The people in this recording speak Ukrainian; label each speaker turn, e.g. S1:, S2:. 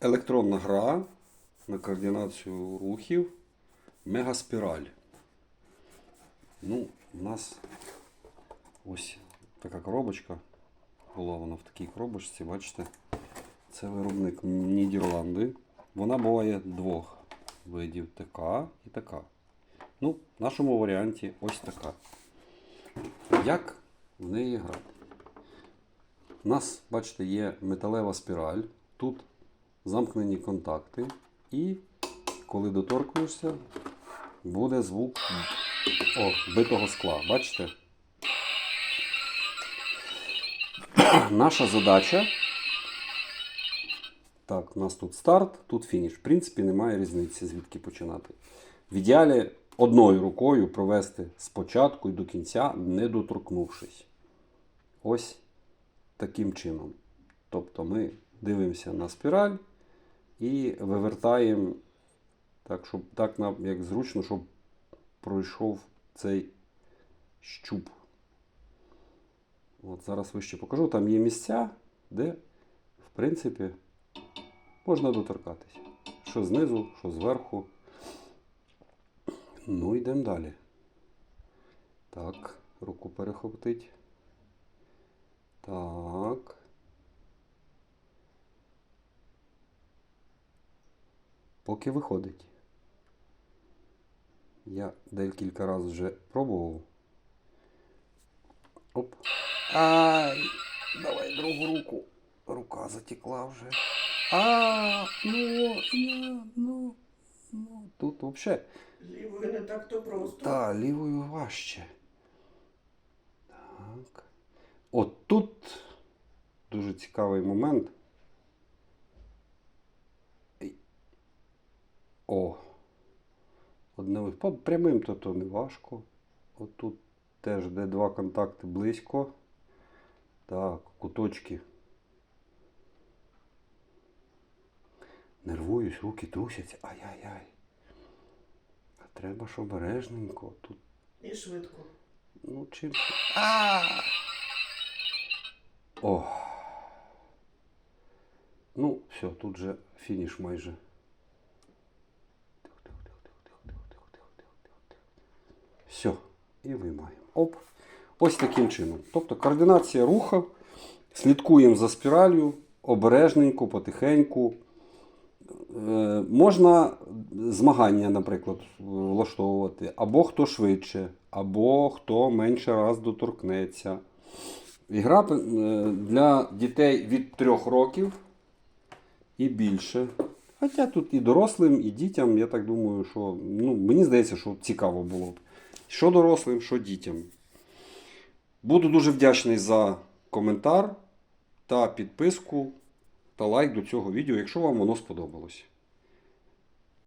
S1: електронна гра на координацію рухів Мегаспіраль. Ну, у нас ось така коробочка. Була вона в такій коробочці, бачите? Це виробник Нідерланди. Вона буває двох видів така і така. Ну, в нашому варіанті ось така. Як в неї грати? У нас, бачите, є металева спіраль. Тут замкнені контакти. І коли доторкуєшся, буде звук о, битого скла. Бачите? Наша задача. Так, у нас тут старт, тут фініш. В принципі, немає різниці, звідки починати. В ідеалі одною рукою провести спочатку і до кінця, не доторкнувшись. Ось таким чином. Тобто ми дивимося на спіраль і вивертаємо так, щоб так нам як зручно, щоб пройшов цей щуп. От зараз вище покажу. Там є місця, де, в принципі, можна доторкатися. Що знизу, що зверху. Ну, йдемо далі. Так, руку перехопитить. Так. Поки виходить. Я декілька разів вже пробував. Оп. Ай! Давай другу руку. Рука затекла вже. А, ну, ну, ну, ну. Тут взагалі.
S2: Лівою не так то просто.
S1: Та, лівою важче. Так. От тут дуже цікавий момент. О. Одне по прямим то, то не важко. От тут теж де два контакти близько. Так, куточки. Нервуюсь, руки трусяться. Ай-яй-яй. А треба ж обережненько. Тут
S2: І швидко.
S1: Ну, чим. А! О. Ну, все, тут же фініш майже. Все. І виймаємо. Оп. Ось таким чином. Тобто координація руху. Слідкуємо за спіралью, обережненько, потихеньку. Е, можна змагання, наприклад, влаштовувати. Або хто швидше, або хто менше раз доторкнеться. Ігра е, для дітей від 3 років і більше. Хоча тут і дорослим, і дітям, я так думаю, що ну, мені здається, що цікаво було б. Що дорослим, що дітям. Буду дуже вдячний за коментар та підписку та лайк до цього відео, якщо вам воно сподобалось.